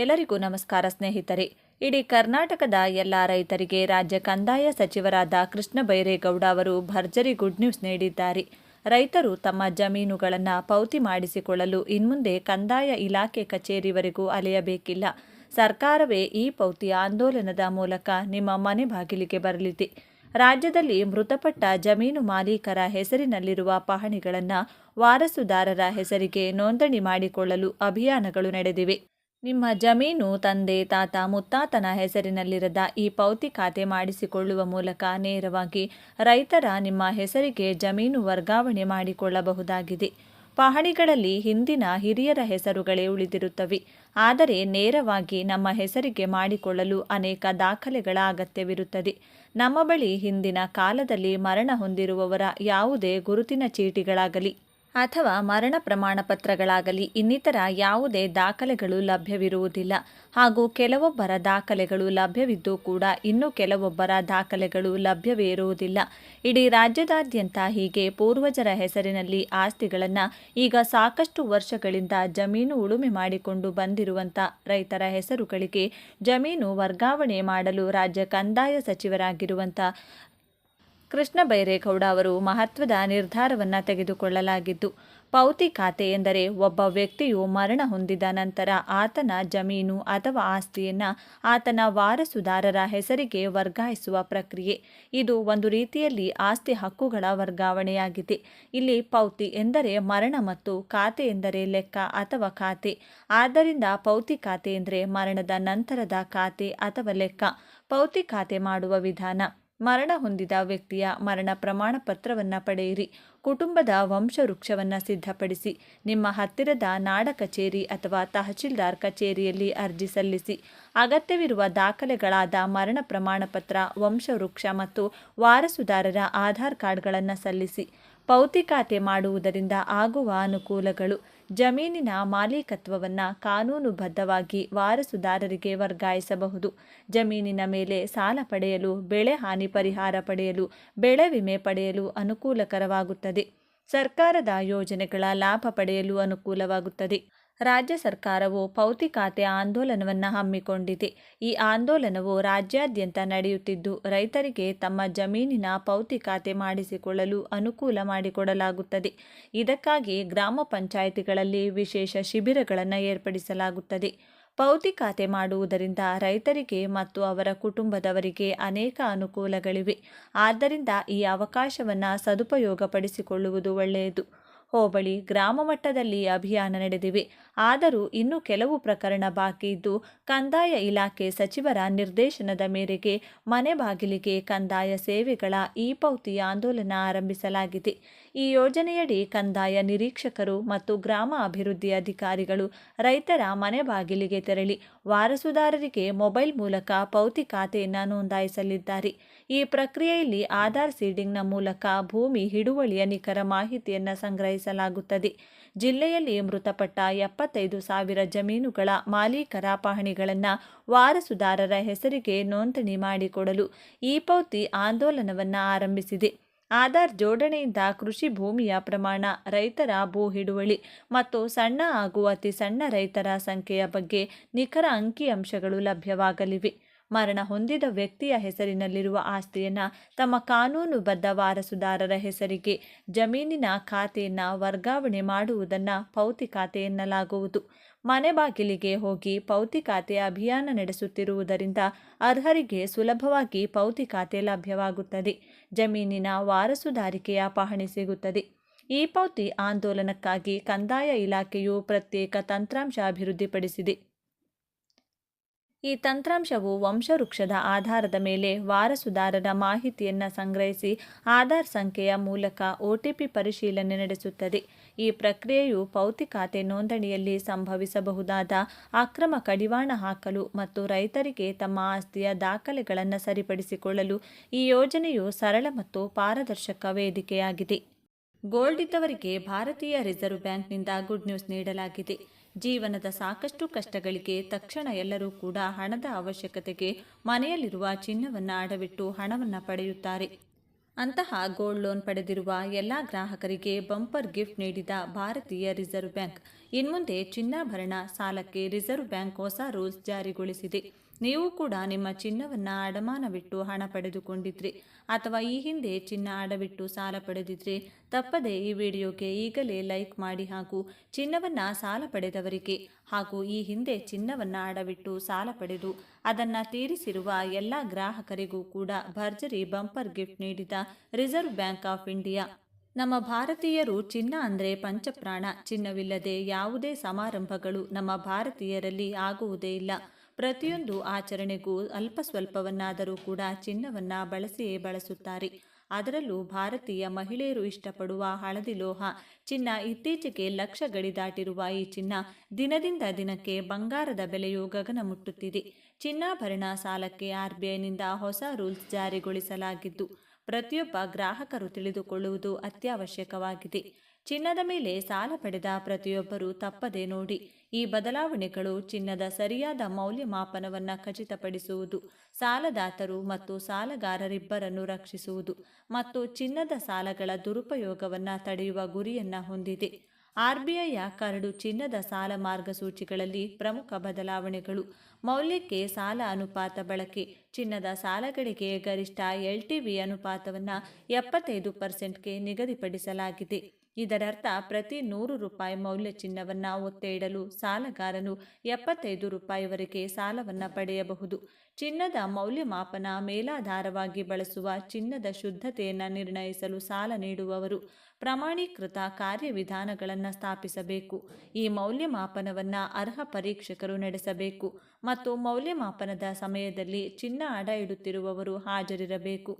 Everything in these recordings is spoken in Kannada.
ಎಲ್ಲರಿಗೂ ನಮಸ್ಕಾರ ಸ್ನೇಹಿತರೆ. ಇಡೀ ಕರ್ನಾಟಕದ ಎಲ್ಲ ರೈತರಿಗೆ ರಾಜ್ಯ ಕಂದಾಯ ಸಚಿವರಾದ ಕೃಷ್ಣ ಬೈರೇಗೌಡ ಅವರು ಭರ್ಜರಿ ಗುಡ್ ನ್ಯೂಸ್ ನೀಡಿದ್ದಾರೆ. ರೈತರು ತಮ್ಮ ಜಮೀನುಗಳನ್ನು ಪೌತಿ ಮಾಡಿಸಿಕೊಳ್ಳಲು ಇನ್ಮುಂದೆ ಕಂದಾಯ ಇಲಾಖೆ ಕಚೇರಿವರೆಗೂ ಅಲೆಯಬೇಕಿಲ್ಲ. ಸರ್ಕಾರವೇ ಈ ಪೌತಿ ಆಂದೋಲನದ ಮೂಲಕ ನಿಮ್ಮ ಮನೆ ಬಾಗಿಲಿಗೆ ಬರಲಿದೆ. ರಾಜ್ಯದಲ್ಲಿ ಮೃತಪಟ್ಟ ಜಮೀನು ಮಾಲೀಕರ ಹೆಸರಿನಲ್ಲಿರುವ ಪಹಣಿಗಳನ್ನು ವಾರಸುದಾರರ ಹೆಸರಿಗೆ ನೋಂದಣಿ ಮಾಡಿಕೊಳ್ಳಲು ಅಭಿಯಾನಗಳು ನಡೆದಿವೆ. ನಿಮ್ಮ ಜಮೀನು, ತಂದೆ, ತಾತ, ಮುತ್ತಾತನ ಹೆಸರಿನಲ್ಲಿರದ ಈ ಪೌತಿ ಖಾತೆ ಮಾಡಿಸಿಕೊಳ್ಳುವ ಮೂಲಕ ನೇರವಾಗಿ ರೈತರ ನಿಮ್ಮ ಹೆಸರಿಗೆ ಜಮೀನು ವರ್ಗಾವಣೆ ಮಾಡಿಕೊಳ್ಳಬಹುದಾಗಿದೆ. ಪಹಣಿಗಳಲ್ಲಿ ಹಿಂದಿನ ಹಿರಿಯರ ಹೆಸರುಗಳೇ ಉಳಿದಿರುತ್ತವೆ. ಆದರೆ ನೇರವಾಗಿ ನಮ್ಮ ಹೆಸರಿಗೆ ಮಾಡಿಕೊಳ್ಳಲು ಅನೇಕ ದಾಖಲೆಗಳ ಅಗತ್ಯವಿರುತ್ತದೆ. ನಮ್ಮ ಬಳಿ ಹಿಂದಿನ ಕಾಲದಲ್ಲಿ ಮರಣ ಹೊಂದಿರುವವರ ಯಾವುದೇ ಗುರುತಿನ ಚೀಟಿಗಳಾಗಲಿ ಅಥವಾ ಮರಣ ಪ್ರಮಾಣ ಪತ್ರಗಳಾಗಲಿ ಇನ್ನಿತರ ಯಾವುದೇ ದಾಖಲೆಗಳು ಲಭ್ಯವಿರುವುದಿಲ್ಲ. ಹಾಗೂ ಕೆಲವೊಬ್ಬರ ದಾಖಲೆಗಳು ಲಭ್ಯವಿದ್ದು ಕೂಡ ಇನ್ನು ಕೆಲವೊಬ್ಬರ ದಾಖಲೆಗಳು ಲಭ್ಯವೇ ಇರುವುದಿಲ್ಲ. ಇಡೀ ರಾಜ್ಯದಾದ್ಯಂತ ಹೀಗೆ ಪೂರ್ವಜರ ಹೆಸರಿನಲ್ಲಿ ಆಸ್ತಿಗಳನ್ನು ಈಗ ಸಾಕಷ್ಟು ವರ್ಷಗಳಿಂದ ಜಮೀನು ಉಳುಮೆ ಮಾಡಿಕೊಂಡು ಬಂದಿರುವಂಥ ರೈತರ ಹೆಸರುಗಳಿಗೆ ಜಮೀನು ವರ್ಗಾವಣೆ ಮಾಡಲು ರಾಜ್ಯ ಕಂದಾಯ ಸಚಿವರಾಗಿರುವಂಥ ಕೃಷ್ಣ ಬೈರೇಗೌಡ ಅವರು ಮಹತ್ವದ ನಿರ್ಧಾರವನ್ನು ತೆಗೆದುಕೊಳ್ಳಲಾಗಿದ್ದು, ಪೌತಿ ಖಾತೆ ಎಂದರೆ ಒಬ್ಬ ವ್ಯಕ್ತಿಯು ಮರಣ ಹೊಂದಿದ ನಂತರ ಆತನ ಜಮೀನು ಅಥವಾ ಆಸ್ತಿಯನ್ನು ಆತನ ವಾರಸುದಾರರ ಹೆಸರಿಗೆ ವರ್ಗಾಯಿಸುವ ಪ್ರಕ್ರಿಯೆ. ಇದು ಒಂದು ರೀತಿಯಲ್ಲಿ ಆಸ್ತಿ ಹಕ್ಕುಗಳ ವರ್ಗಾವಣೆಯಾಗಿದೆ. ಇಲ್ಲಿ ಪೌತಿ ಎಂದರೆ ಮರಣ ಮತ್ತು ಖಾತೆ ಎಂದರೆ ಲೆಕ್ಕ ಅಥವಾ ಖಾತೆ. ಆದ್ದರಿಂದ ಪೌತಿ ಖಾತೆ ಎಂದರೆ ಮರಣದ ನಂತರದ ಖಾತೆ ಅಥವಾ ಲೆಕ್ಕ. ಪೌತಿ ಖಾತೆ ಮಾಡುವ ವಿಧಾನ. ಮರಣ ಹೊಂದಿದ ವ್ಯಕ್ತಿಯ ಮರಣ ಪ್ರಮಾಣ ಪತ್ರವನ್ನು ಪಡೆಯಿರಿ. ಕುಟುಂಬದ ವಂಶವೃಕ್ಷವನ್ನು ಸಿದ್ಧಪಡಿಸಿ, ನಿಮ್ಮ ಹತ್ತಿರದ ನಾಡ ಕಚೇರಿ ಅಥವಾ ತಹಶೀಲ್ದಾರ್ ಕಚೇರಿಯಲ್ಲಿ ಅರ್ಜಿ ಸಲ್ಲಿಸಿ. ಅಗತ್ಯವಿರುವ ದಾಖಲೆಗಳಾದ ಮರಣ ಪ್ರಮಾಣ ಪತ್ರ ವಂಶವೃಕ್ಷ ಮತ್ತು ವಾರಸುದಾರರ ಆಧಾರ್ ಕಾರ್ಡ್ಗಳನ್ನು ಸಲ್ಲಿಸಿ. ಪೌತಿ ಖಾತೆ ಮಾಡುವುದರಿಂದ ಆಗುವ ಅನುಕೂಲಗಳು. ಜಮೀನಿನ ಮಾಲೀಕತ್ವವನ್ನು ಕಾನೂನುಬದ್ಧವಾಗಿ ವಾರಸುದಾರರಿಗೆ ವರ್ಗಾಯಿಸಬಹುದು. ಜಮೀನಿನ ಮೇಲೆ ಸಾಲ ಪಡೆಯಲು, ಬೆಳೆ ಹಾನಿ ಪರಿಹಾರ ಪಡೆಯಲು, ಬೆಳೆ ವಿಮೆ ಪಡೆಯಲು ಅನುಕೂಲಕರವಾಗುತ್ತದೆ. ಸರ್ಕಾರದ ಯೋಜನೆಗಳ ಲಾಭ ಪಡೆಯಲು ಅನುಕೂಲವಾಗುತ್ತದೆ. ರಾಜ್ಯ ಸರ್ಕಾರವು ಪೌತಿ ಖಾತೆ ಆಂದೋಲನವನ್ನು ಹಮ್ಮಿಕೊಂಡಿದೆ. ಈ ಆಂದೋಲನವು ರಾಜ್ಯಾದ್ಯಂತ ನಡೆಯುತ್ತಿದ್ದು, ರೈತರಿಗೆ ತಮ್ಮ ಜಮೀನಿನ ಪೌತಿ ಖಾತೆ ಮಾಡಿಸಿಕೊಳ್ಳಲು ಅನುಕೂಲ ಮಾಡಿಕೊಡಲಾಗುತ್ತದೆ. ಇದಕ್ಕಾಗಿ ಗ್ರಾಮ ಪಂಚಾಯಿತಿಗಳಲ್ಲಿ ವಿಶೇಷ ಶಿಬಿರಗಳನ್ನು ಏರ್ಪಡಿಸಲಾಗುತ್ತದೆ. ಪೌತಿ ಖಾತೆ ಮಾಡುವುದರಿಂದ ರೈತರಿಗೆ ಮತ್ತು ಅವರ ಕುಟುಂಬದವರಿಗೆ ಅನೇಕ ಅನುಕೂಲಗಳಿವೆ. ಆದ್ದರಿಂದ ಈ ಅವಕಾಶವನ್ನು ಸದುಪಯೋಗಪಡಿಸಿಕೊಳ್ಳುವುದು ಒಳ್ಳೆಯದು. ಹೋಬಳಿ ಗ್ರಾಮ ಮಟ್ಟದಲ್ಲಿ ಅಭಿಯಾನ ನಡೆದಿವೆ. ಆದರೂ ಇನ್ನೂ ಕೆಲವು ಪ್ರಕರಣ ಬಾಕಿ ಇದ್ದು, ಕಂದಾಯ ಇಲಾಖೆ ಸಚಿವರ ನಿರ್ದೇಶನದ ಮೇರೆಗೆ ಮನೆ ಬಾಗಿಲಿಗೆ ಕಂದಾಯ ಸೇವೆಗಳ ಇ ಪೌತಿ ಆಂದೋಲನ ಆರಂಭಿಸಲಾಗಿದೆ. ಈ ಯೋಜನೆಯಡಿ ಕಂದಾಯ ನಿರೀಕ್ಷಕರು ಮತ್ತು ಗ್ರಾಮ ಅಭಿವೃದ್ಧಿ ಅಧಿಕಾರಿಗಳು ರೈತರ ಮನೆ ಬಾಗಿಲಿಗೆ ತೆರಳಿ ವಾರಸುದಾರರಿಗೆ ಮೊಬೈಲ್ ಮೂಲಕ ಪೌತಿ ಖಾತೆಯನ್ನು ನೋಂದಾಯಿಸಲಿದ್ದಾರೆ. ಈ ಪ್ರಕ್ರಿಯೆಯಲ್ಲಿ ಆಧಾರ್ ಸೀಡಿಂಗ್ನ ಮೂಲಕ ಭೂಮಿ ಹಿಡುವಳಿಯ ನಿಖರ ಮಾಹಿತಿಯನ್ನು ಸಂಗ್ರಹಿಸಲಾಗುತ್ತದೆ. ಜಿಲ್ಲೆಯಲ್ಲಿ ಮೃತಪಟ್ಟ ಎಪ್ಪತ್ತೈದು ಸಾವಿರ ಜಮೀನುಗಳ ಮಾಲೀಕರ ಪಹಣಿಗಳನ್ನು ವಾರಸುದಾರರ ಹೆಸರಿಗೆ ನೋಂದಣಿ ಮಾಡಿಕೊಡಲು ಈ ಪೌತಿ ಆಂದೋಲನವನ್ನು ಆರಂಭಿಸಿದೆ. ಆಧಾರ್ ಜೋಡಣೆಯಿಂದ ಕೃಷಿ ಭೂಮಿಯ ಪ್ರಮಾಣ, ರೈತರ ಭೂ ಹಿಡುವಳಿ ಮತ್ತು ಸಣ್ಣ ಹಾಗೂ ಅತಿ ಸಣ್ಣ ರೈತರ ಸಂಖ್ಯೆಯ ಬಗ್ಗೆ ನಿಖರ ಅಂಕಿಅಂಶಗಳು ಲಭ್ಯವಾಗಲಿವೆ. ಮರಣ ಹೊಂದಿದ ವ್ಯಕ್ತಿಯ ಹೆಸರಿನಲ್ಲಿರುವ ಆಸ್ತಿಯನ್ನು ತಮ್ಮ ಕಾನೂನುಬದ್ಧ ವಾರಸುದಾರರ ಹೆಸರಿಗೆ, ಜಮೀನಿನ ಖಾತೆಯನ್ನು ವರ್ಗಾವಣೆ ಮಾಡುವುದನ್ನು ಪೌತಿ ಖಾತೆ ಎನ್ನಲಾಗುವುದು. ಮನೆ ಬಾಗಿಲಿಗೆ ಹೋಗಿ ಪೌತಿ ಖಾತೆ ಅಭಿಯಾನ ನಡೆಸುತ್ತಿರುವುದರಿಂದ ಅರ್ಹರಿಗೆ ಸುಲಭವಾಗಿ ಪೌತಿ ಖಾತೆ ಲಭ್ಯವಾಗುತ್ತದೆ. ಜಮೀನಿನ ವಾರಸುದಾರಿಕೆಯ ಪಹಣಿ ಸಿಗುತ್ತದೆ. ಈ ಪೌತಿ ಆಂದೋಲನಕ್ಕಾಗಿ ಕಂದಾಯ ಇಲಾಖೆಯು ಪ್ರತ್ಯೇಕ ತಂತ್ರಾಂಶ ಅಭಿವೃದ್ಧಿಪಡಿಸಿದೆ. ಈ ತಂತ್ರಾಂಶವು ವಂಶವೃಕ್ಷದ ಆಧಾರದ ಮೇಲೆ ವಾರಸುದಾರರ ಮಾಹಿತಿಯನ್ನು ಸಂಗ್ರಹಿಸಿ ಆಧಾರ್ ಸಂಖ್ಯೆಯ ಮೂಲಕ ಒಟಿಪಿ ಪರಿಶೀಲನೆ ನಡೆಸುತ್ತದೆ. ಈ ಪ್ರಕ್ರಿಯೆಯು ಪೌತಿ ಖಾತೆ ನೋಂದಣಿಯಲ್ಲಿ ಸಂಭವಿಸಬಹುದಾದ ಅಕ್ರಮ ಕಡಿವಾಣ ಹಾಕಲು ಮತ್ತು ರೈತರಿಗೆ ತಮ್ಮ ಆಸ್ತಿಯ ದಾಖಲೆಗಳನ್ನು ಸರಿಪಡಿಸಿಕೊಳ್ಳಲು ಈ ಯೋಜನೆಯು ಸರಳ ಮತ್ತು ಪಾರದರ್ಶಕ ವೇದಿಕೆಯಾಗಿದೆ. ಗೋಲ್ಡ್ ಇದ್ದವರಿಗೆ ಭಾರತೀಯ ರಿಸರ್ವ್ ಬ್ಯಾಂಕ್ನಿಂದ ಗುಡ್ ನ್ಯೂಸ್ ನೀಡಲಾಗಿದೆ. ಜೀವನದ ಸಾಕಷ್ಟು ಕಷ್ಟಗಳಿಗೆ ತಕ್ಷಣ ಎಲ್ಲರೂ ಕೂಡ ಹಣದ ಅವಶ್ಯಕತೆಗೆ ಮನೆಯಲ್ಲಿರುವ ಚಿನ್ನವನ್ನು ಅಡವಿಟ್ಟು ಹಣವನ್ನು ಪಡೆಯುತ್ತಾರೆ. ಅಂತಹ ಗೋಲ್ಡ್ ಲೋನ್ ಪಡೆದಿರುವ ಎಲ್ಲ ಗ್ರಾಹಕರಿಗೆ ಬಂಪರ್ ಗಿಫ್ಟ್ ನೀಡಿದ ಭಾರತೀಯ ರಿಸರ್ವ್ ಬ್ಯಾಂಕ್ ಇನ್ಮುಂದೆ ಚಿನ್ನಾಭರಣ, ಸಾಲಕ್ಕೆ ರಿಸರ್ವ್ ಬ್ಯಾಂಕ್ ಹೊಸ ರೂಲ್ಸ್ ಜಾರಿಗೊಳಿಸಿದೆ. ನೀವು ಕೂಡ ನಿಮ್ಮ ಚಿನ್ನವನ್ನು ಅಡಮಾನವಿಟ್ಟು ಹಣ ಪಡೆದುಕೊಂಡಿದ್ರಿ. ಅಥವಾ ಈ ಹಿಂದೆ ಚಿನ್ನ ಅಡವಿಟ್ಟು ಸಾಲ ಪಡೆದಿದ್ರಿ ತಪ್ಪದೆ ಈ ವಿಡಿಯೋಗೆ ಈಗಲೇ ಲೈಕ್ ಮಾಡಿ ಹಾಗೂ ಚಿನ್ನವನ್ನು ಸಾಲ ಪಡೆದವರಿಗೆ ಹಾಗೂ ಈ ಹಿಂದೆ ಚಿನ್ನವನ್ನು ಅಡವಿಟ್ಟು ಸಾಲ ಪಡೆದು ಅದನ್ನು ತೀರಿಸಿರುವ ಎಲ್ಲ ಗ್ರಾಹಕರಿಗೂ ಕೂಡ ಭರ್ಜರಿ ಬಂಪರ್ ಗಿಫ್ಟ್ ನೀಡಿದ ರಿಸರ್ವ್ ಬ್ಯಾಂಕ್ ಆಫ್ ಇಂಡಿಯಾ. ನಮ್ಮ ಭಾರತೀಯರು ಚಿನ್ನ ಅಂದರೆ ಪಂಚಪ್ರಾಣ. ಚಿನ್ನವಿಲ್ಲದೆ ಯಾವುದೇ ಸಮಾರಂಭಗಳು ನಮ್ಮ ಭಾರತೀಯರಲ್ಲಿ ಆಗುವುದೇ ಇಲ್ಲ. ಪ್ರತಿಯೊಂದು ಆಚರಣೆಗೂ ಅಲ್ಪ ಸ್ವಲ್ಪವನ್ನಾದರೂ ಕೂಡ ಚಿನ್ನವನ್ನು ಬಳಸಿಯೇ ಬಳಸುತ್ತಾರೆ. ಅದರಲ್ಲೂ ಭಾರತೀಯ ಮಹಿಳೆಯರು ಇಷ್ಟಪಡುವ ಹಳದಿ ಲೋಹ, ಚಿನ್ನ ಇತ್ತೀಚೆಗೆ ಲಕ್ಷ ಗಡಿ ದಾಟಿರುವ ಈ ಚಿನ್ನ ದಿನದಿಂದ ದಿನಕ್ಕೆ ಬಂಗಾರದ ಬೆಲೆಯು ಗಗನ ಮುಟ್ಟುತ್ತಿದೆ ಚಿನ್ನಾಭರಣ ಸಾಲಕ್ಕೆ ಆರ್ಬಿಐನಿಂದ ಹೊಸ ರೂಲ್ಸ್ ಜಾರಿಗೊಳಿಸಲಾಗಿದ್ದು ಪ್ರತಿಯೊಬ್ಬ ಗ್ರಾಹಕರು ತಿಳಿದುಕೊಳ್ಳುವುದು ಅತ್ಯವಶ್ಯಕವಾಗಿದೆ. ಚಿನ್ನದ ಮೇಲೆ ಸಾಲ ಪಡೆದ ಪ್ರತಿಯೊಬ್ಬರೂ ತಪ್ಪದೆ ನೋಡಿ, ಈ ಬದಲಾವಣೆಗಳು ಚಿನ್ನದ ಸರಿಯಾದ ಮೌಲ್ಯಮಾಪನವನ್ನು ಖಚಿತಪಡಿಸುವುದು, ಸಾಲದಾತರು ಮತ್ತು ಸಾಲಗಾರರಿಬ್ಬರನ್ನು ರಕ್ಷಿಸುವುದು ಮತ್ತು ಚಿನ್ನದ ಸಾಲಗಳ ದುರುಪಯೋಗವನ್ನು ತಡೆಯುವ ಗುರಿಯನ್ನು ಹೊಂದಿದೆ. ಆರ್ಬಿಐಯ ಕರಡು ಚಿನ್ನದ ಸಾಲ ಮಾರ್ಗಸೂಚಿಗಳಲ್ಲಿ ಪ್ರಮುಖ ಬದಲಾವಣೆಗಳು. ಮೌಲ್ಯಕ್ಕೆ ಸಾಲ ಅನುಪಾತ ಬಳಕೆ. ಚಿನ್ನದ ಸಾಲಗಳಿಗೆ ಗರಿಷ್ಠ ಎಲ್ಟಿವಿ ಅನುಪಾತವನ್ನು ಎಪ್ಪತ್ತೈದು ಪರ್ಸೆಂಟ್ಗೆ ನಿಗದಿಪಡಿಸಲಾಗಿದೆ. ಇದರರ್ಥ ಪ್ರತಿ ನೂರು ರೂಪಾಯಿ ಮೌಲ್ಯ ಚಿನ್ನವನ್ನು ಒತ್ತೆ ಇಡಲು ಸಾಲಗಾರನು ಎಪ್ಪತ್ತೈದು ರೂಪಾಯಿವರೆಗೆ ಸಾಲವನ್ನು ಪಡೆಯಬಹುದು. ಚಿನ್ನದ ಮೌಲ್ಯಮಾಪನ ಮೇಲಾಧಾರವಾಗಿ ಬಳಸುವ ಚಿನ್ನದ ಶುದ್ಧತೆಯನ್ನು ನಿರ್ಣಯಿಸಲು ಸಾಲ ನೀಡುವವರು ಪ್ರಮಾಣೀಕೃತ ಕಾರ್ಯವಿಧಾನಗಳನ್ನು ಸ್ಥಾಪಿಸಬೇಕು. ಈ ಮೌಲ್ಯಮಾಪನವನ್ನು ಅರ್ಹ ಪರೀಕ್ಷಕರು ನಡೆಸಬೇಕು ಮತ್ತು ಮೌಲ್ಯಮಾಪನದ ಸಮಯದಲ್ಲಿ ಚಿನ್ನ ಅಡ ಇಡುತ್ತಿರುವವರು ಹಾಜರಿರಬೇಕು.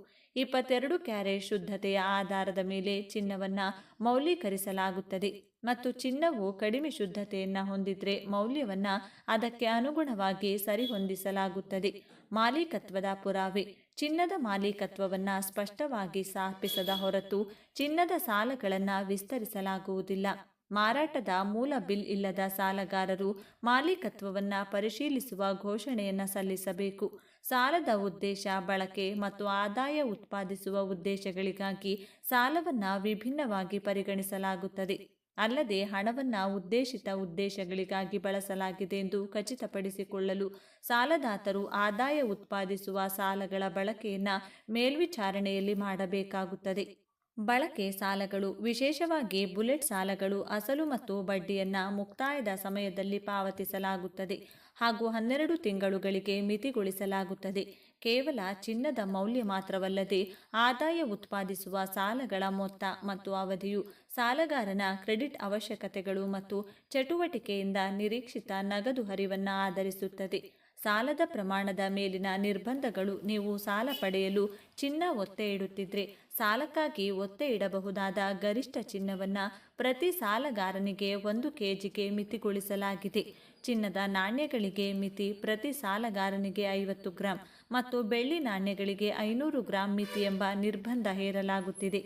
ಇಪ್ಪತ್ತೆರಡು ಕ್ಯಾರೆಟ್ ಶುದ್ಧತೆಯ ಆಧಾರದ ಮೇಲೆ ಚಿನ್ನವನ್ನು ಮೌಲ್ಯೀಕರಿಸಲಾಗುತ್ತದೆ ಮತ್ತು ಚಿನ್ನವು ಕಡಿಮೆ ಶುದ್ಧತೆಯನ್ನು ಹೊಂದಿದ್ರೆ ಮೌಲ್ಯವನ್ನು ಅದಕ್ಕೆ ಅನುಗುಣವಾಗಿ ಸರಿಹೊಂದಿಸಲಾಗುತ್ತದೆ. ಮಾಲೀಕತ್ವದ ಪುರಾವೆ. ಚಿನ್ನದ ಮಾಲೀಕತ್ವವನ್ನು ಸ್ಪಷ್ಟವಾಗಿ ಸ್ಥಾಪಿಸದ ಹೊರತು ಚಿನ್ನದ ಸಾಲಗಳನ್ನು ವಿಸ್ತರಿಸಲಾಗುವುದಿಲ್ಲ. ಮಾರಾಟದ ಮೂಲ ಬಿಲ್ ಇಲ್ಲದ ಸಾಲಗಾರರು ಮಾಲೀಕತ್ವವನ್ನು ಪರಿಶೀಲಿಸುವ ಘೋಷಣೆಯನ್ನು ಸಲ್ಲಿಸಬೇಕು. ಸಾಲದ ಉದ್ದೇಶ, ಬಳಕೆ ಮತ್ತು ಆದಾಯ ಉತ್ಪಾದಿಸುವ ಉದ್ದೇಶಗಳಿಗಾಗಿ ಸಾಲವನ್ನು ವಿಭಿನ್ನವಾಗಿ ಪರಿಗಣಿಸಲಾಗುತ್ತದೆ. ಅಲ್ಲದೆ ಹಣವನ್ನು ಉದ್ದೇಶಿತ ಉದ್ದೇಶಗಳಿಗಾಗಿ ಬಳಸಲಾಗಿದೆ ಎಂದು ಖಚಿತಪಡಿಸಿಕೊಳ್ಳಲು ಸಾಲದಾತರು ಆದಾಯ ಉತ್ಪಾದಿಸುವ ಸಾಲಗಳ ಬಳಕೆಯನ್ನು ಮೇಲ್ವಿಚಾರಣೆಯಲ್ಲಿ ಮಾಡಬೇಕಾಗುತ್ತದೆ. ಬಳಕೆ ಸಾಲಗಳು, ವಿಶೇಷವಾಗಿ ಬುಲೆಟ್ ಸಾಲಗಳು, ಅಸಲು ಮತ್ತು ಬಡ್ಡಿಯನ್ನು ಮುಕ್ತಾಯದ ಸಮಯದಲ್ಲಿ ಪಾವತಿಸಲಾಗುತ್ತದೆ ಹಾಗೂ ಹನ್ನೆರಡು ತಿಂಗಳುಗಳಿಗೆ ಮಿತಿಗೊಳಿಸಲಾಗುತ್ತದೆ. ಕೇವಲ ಚಿನ್ನದ ಮೌಲ್ಯ ಮಾತ್ರವಲ್ಲದೆ ಆದಾಯ ಉತ್ಪಾದಿಸುವ ಸಾಲಗಳ ಮೊತ್ತ ಮತ್ತು ಅವಧಿಯು ಸಾಲಗಾರನ ಕ್ರೆಡಿಟ್ ಅವಶ್ಯಕತೆಗಳು ಮತ್ತು ಚಟುವಟಿಕೆಯಿಂದ ನಿರೀಕ್ಷಿತ ನಗದು ಹರಿವನ್ನು ಆಧರಿಸುತ್ತದೆ. ಸಾಲದ ಪ್ರಮಾಣದ ಮೇಲಿನ ನಿರ್ಬಂಧಗಳು ನೀವು ಸಾಲ ಪಡೆಯಲು ಚಿನ್ನ ಒತ್ತೆ ಇಡುತ್ತಿದ್ರೆ ಸಾಲಕ್ಕಾಗಿ ಒತ್ತೆ ಇಡಬಹುದಾದ ಗರಿಷ್ಠ ಚಿನ್ನವನ್ನು ಪ್ರತಿ ಸಾಲಗಾರನಿಗೆ ಒಂದು ಕೆಜಿಗೆ ಮಿತಿಗೊಳಿಸಲಾಗಿದೆ. ಚಿನ್ನದ ನಾಣ್ಯಗಳಿಗೆ ಮಿತಿ ಪ್ರತಿ ಸಾಲಗಾರನಿಗೆ ಐವತ್ತು ಗ್ರಾಂ ಮತ್ತು ಬೆಳ್ಳಿ ನಾಣ್ಯಗಳಿಗೆ ಐನೂರು ಗ್ರಾಂ ಮಿತಿ ಎಂಬ ನಿರ್ಬಂಧ ಹೇರಲಾಗುತ್ತಿದೆ.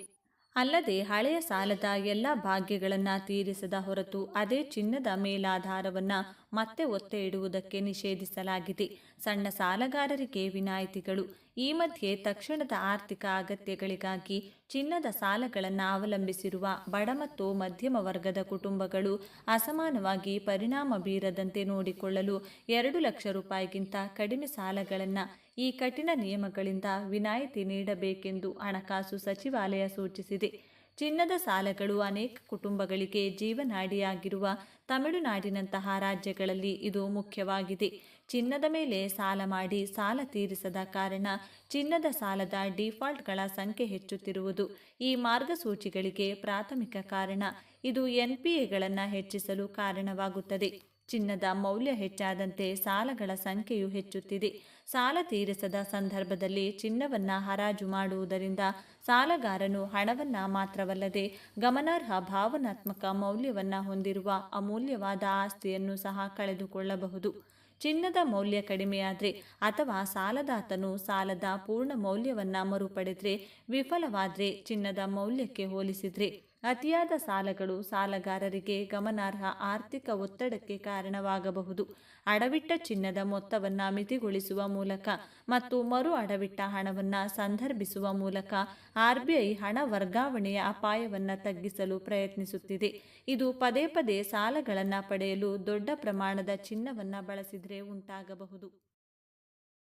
ಅಲ್ಲದೆ ಹಳೆಯ ಸಾಲದ ಎಲ್ಲ ಭಾಗ್ಯಗಳನ್ನು ತೀರಿಸದ ಹೊರತು ಅದೇ ಚಿನ್ನದ ಮೇಲಾಧಾರವನ್ನು ಮತ್ತೆ ಒತ್ತೆ ಇಡುವುದಕ್ಕೆ ನಿಷೇಧಿಸಲಾಗಿದೆ. ಸಣ್ಣ ಸಾಲಗಾರರಿಗೆ ವಿನಾಯಿತಿಗಳು. ಈ ಮಧ್ಯೆ ತಕ್ಷಣದ ಆರ್ಥಿಕ ಅಗತ್ಯಗಳಿಗಾಗಿ ಚಿನ್ನದ ಸಾಲಗಳನ್ನು ಅವಲಂಬಿಸಿರುವ ಬಡ ಮತ್ತು ಮಧ್ಯಮ ವರ್ಗದ ಕುಟುಂಬಗಳು ಅಸಮಾನವಾಗಿ ಪರಿಣಾಮ ಬೀರದಂತೆ ನೋಡಿಕೊಳ್ಳಲು ಎರಡು ಲಕ್ಷ ರೂಪಾಯಿಗಿಂತ ಕಡಿಮೆ ಸಾಲಗಳನ್ನು ಈ ಕಠಿಣ ನಿಯಮಗಳಿಂದ ವಿನಾಯಿತಿ ನೀಡಬೇಕೆಂದು ಹಣಕಾಸು ಸಚಿವಾಲಯ ಸೂಚಿಸಿದೆ. ಚಿನ್ನದ ಸಾಲಗಳು ಅನೇಕ ಕುಟುಂಬಗಳಿಗೆ ಜೀವನಾಡಿಯಾಗಿರುವ ತಮಿಳುನಾಡಿನಂತಹ ರಾಜ್ಯಗಳಲ್ಲಿ ಇದು ಮುಖ್ಯವಾಗಿದೆ. ಚಿನ್ನದ ಮೇಲೆ ಸಾಲ ಮಾಡಿ ಸಾಲ ತೀರಿಸದ ಕಾರಣ ಚಿನ್ನದ ಸಾಲದ ಡಿಫಾಲ್ಟ್ಗಳ ಸಂಖ್ಯೆ ಹೆಚ್ಚುತ್ತಿರುವುದು ಈ ಮಾರ್ಗಸೂಚಿಗಳಿಗೆ ಪ್ರಾಥಮಿಕ ಕಾರಣ. ಇದು ಎನ್ಪಿಎಗಳನ್ನು ಹೆಚ್ಚಿಸಲು ಕಾರಣವಾಗುತ್ತದೆ. ಚಿನ್ನದ ಮೌಲ್ಯ ಹೆಚ್ಚಾದಂತೆ ಸಾಲಗಳ ಸಂಖ್ಯೆಯು ಹೆಚ್ಚುತ್ತಿದೆ. ಸಾಲ ತೀರಿಸದ ಸಂದರ್ಭದಲ್ಲಿ ಚಿನ್ನವನ್ನು ಹರಾಜು ಮಾಡುವುದರಿಂದ ಸಾಲಗಾರನು ಹಣವನ್ನು ಮಾತ್ರವಲ್ಲದೆ ಗಮನಾರ್ಹ ಭಾವನಾತ್ಮಕ ಮೌಲ್ಯವನ್ನು ಹೊಂದಿರುವ ಅಮೂಲ್ಯವಾದ ಆಸ್ತಿಯನ್ನು ಸಹ ಕಳೆದುಕೊಳ್ಳಬಹುದು. ಚಿನ್ನದ ಮೌಲ್ಯ ಕಡಿಮೆಯಾದರೆ ಅಥವಾ ಸಾಲದಾತನು ಸಾಲದ ಪೂರ್ಣ ಮೌಲ್ಯವನ್ನು ಮರುಪಡೆದರೆ ವಿಫಲವಾದರೆ ಚಿನ್ನದ ಮೌಲ್ಯಕ್ಕೆ ಹೋಲಿಸಿದರೆ ಅತಿಯಾದ ಸಾಲಗಳು ಸಾಲಗಾರರಿಗೆ ಗಮನಾರ್ಹ ಆರ್ಥಿಕ ಒತ್ತಡಕ್ಕೆ ಕಾರಣವಾಗಬಹುದು. ಅಡವಿಟ್ಟ ಚಿನ್ನದ ಮೊತ್ತವನ್ನು ಮಿತಿಗೊಳಿಸುವ ಮೂಲಕ ಮತ್ತು ಮರು ಅಡವಿಟ್ಟ ಹಣವನ್ನು ಸಂದರ್ಭಿಸುವ ಮೂಲಕ ಆರ್ಬಿಐ ಹಣ ವರ್ಗಾವಣೆಯ ಅಪಾಯವನ್ನು ತಗ್ಗಿಸಲು ಪ್ರಯತ್ನಿಸುತ್ತಿದೆ. ಇದು ಪದೇ ಪದೇ ಸಾಲಗಳನ್ನು ಪಡೆಯಲು ದೊಡ್ಡ ಪ್ರಮಾಣದ ಚಿನ್ನವನ್ನು ಬಳಸಿದರೆ ಉಂಟಾಗಬಹುದು.